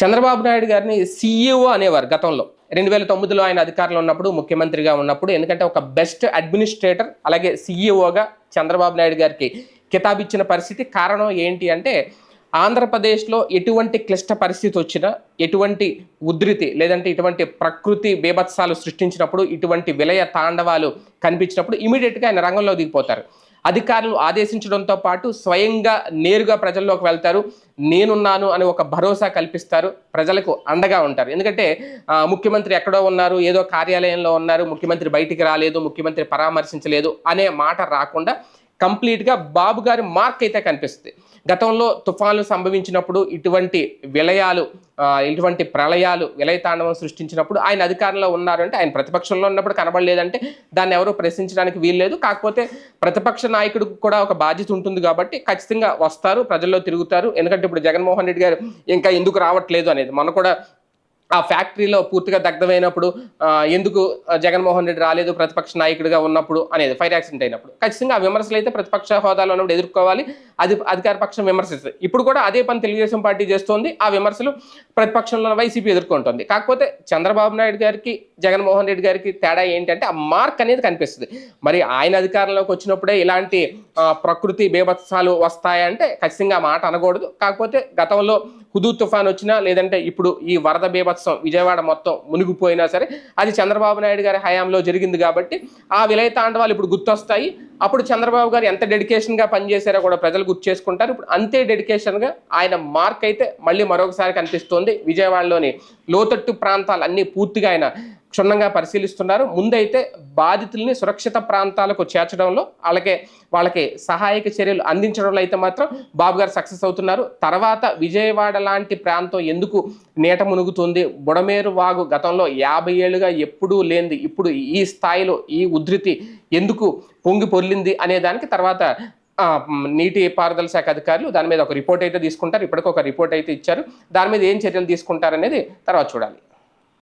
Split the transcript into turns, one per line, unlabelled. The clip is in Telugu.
చంద్రబాబు నాయుడు గారిని సీఈఓ అనేవారు గతంలో. రెండు వేల తొమ్మిదిలో ఆయన అధికారంలో ఉన్నప్పుడు ముఖ్యమంత్రిగా ఉన్నప్పుడు ఎందుకంటే ఒక బెస్ట్ అడ్మినిస్ట్రేటర్ అలాగే సీఈఓగా చంద్రబాబు నాయుడు గారికి కితాబిచ్చిన పరిస్థితి. కారణం ఏంటి అంటే ఆంధ్రప్రదేశ్లో ఎటువంటి క్లిష్ట పరిస్థితి వచ్చినా ఎటువంటి ఉధృతి లేదంటే ఇటువంటి ప్రకృతి బీభత్సాలు సృష్టించినప్పుడు ఇటువంటి విలయ తాండవాలు కనిపించినప్పుడు ఇమీడియట్గా ఆయన రంగంలో దిగిపోతారు. అధికారులు ఆదేశించడంతో పాటు స్వయంగా నేరుగా ప్రజల్లోకి వెళ్తారు. నేనున్నాను అని ఒక భరోసా కల్పిస్తారు. ప్రజలకు అండగా ఉంటారు. ఎందుకంటే ముఖ్యమంత్రి ఎక్కడో ఉన్నారు ఏదో కార్యాలయంలో ఉన్నారు ముఖ్యమంత్రి బయటికి రాలేదు ముఖ్యమంత్రి పరామర్శించలేదు అనే మాట రాకుండా కంప్లీట్గా బాబు గారి మార్క్ అయితే కనిపిస్తుంది. గతంలో తుఫాన్లు సంభవించినప్పుడు ఇటువంటి విలయాలు ఇటువంటి ప్రళయాలు విలయతాండవం సృష్టించినప్పుడు ఆయన అధికారంలో ఉన్నారంటే ఆయన ప్రతిపక్షంలో ఉన్నప్పుడు కనబడలేదంటే దాన్ని ఎవరు ప్రశ్నించడానికి వీల్లేదు. కాకపోతే ప్రతిపక్ష నాయకుడికి కూడా ఒక బాధ్యత ఉంటుంది కాబట్టి ఖచ్చితంగా వస్తారు ప్రజల్లో తిరుగుతారు. ఎందుకంటే ఇప్పుడు జగన్మోహన్ రెడ్డి గారు ఇంకా ఎందుకు రావట్లేదు అనేది మొన్న కూడా ఆ ఫ్యాక్టరీలో పూర్తిగా దగ్ధమైనప్పుడు ఎందుకు జగన్మోహన్ రెడ్డి రాలేదు ప్రతిపక్ష నాయకుడిగా ఉన్నప్పుడు అనేది ఫైర్ యాక్సిడెంట్ అయినప్పుడు. ఖచ్చితంగా ఆ విమర్శలు అయితే ప్రతిపక్ష హోదాలో ఉన్నప్పుడు ఎదుర్కోవాలి. అది అధికార పక్షం విమర్శిస్తుంది. ఇప్పుడు కూడా అదే పని తెలుగుదేశం పార్టీ చేస్తోంది. ఆ విమర్శలు ప్రతిపక్షంలో ఉన్న వైసీపీ ఎదుర్కొంటుంది. కాకపోతే చంద్రబాబు నాయుడు గారికి జగన్మోహన్ రెడ్డి గారికి తేడా ఏంటంటే ఆ మార్క్ అనేది కనిపిస్తుంది. మరి ఆయన అధికారంలోకి వచ్చినప్పుడే ఇలాంటి ప్రకృతి బీభత్సాలు వస్తాయంటే ఖచ్చితంగా మాట అనకూడదు. కాకపోతే గతంలో హుదూ తుఫాన్ వచ్చినా లేదంటే ఇప్పుడు ఈ వరద బీభత్సం విజయవాడ మొత్తం మునిగిపోయినా సరే అది చంద్రబాబు నాయుడు గారి హయాంలో జరిగింది కాబట్టి ఆ విలయ తాండవాలు ఇప్పుడు గుర్తొస్తాయి. అప్పుడు చంద్రబాబు గారు ఎంత డెడికేషన్గా పనిచేశారో కూడా ప్రజలు గుర్తు చేసుకుంటారు. ఇప్పుడు అంతే డెడికేషన్గా ఆయన మార్క్ అయితే మళ్ళీ మరొకసారి కనిపిస్తోంది విజయవాడలోని లోతట్టు ప్రాంతాలు అన్నీ పూర్తిగా ఆయన క్షుణ్ణంగా పరిశీలిస్తున్నారు. ముందైతే బాధితుల్ని సురక్షిత ప్రాంతాలకు చేర్చడంలో అలాగే వాళ్ళకి సహాయక చర్యలు అందించడంలో అయితే మాత్రం బాబు గారు సక్సెస్ అవుతున్నారు. తర్వాత విజయవాడ లాంటి ప్రాంతం ఎందుకు నీట మునుగుతుంది? బుడమేరు వాగు గతంలో యాభై ఏళ్ళుగా ఎప్పుడూ లేనిది ఇప్పుడు ఈ స్థాయిలో ఈ ఉధృతి ఎందుకు పొంగి పొర్లింది అనే దానికి తర్వాత నీటి పారుదల శాఖ అధికారులు దాని మీద ఒక రిపోర్ట్ అయితే తీసుకుంటారు. ఇప్పటికి ఒక రిపోర్ట్ అయితే ఇచ్చారు. దాని మీద ఏం చర్యలు తీసుకుంటారనేది తర్వాత చూడాలి.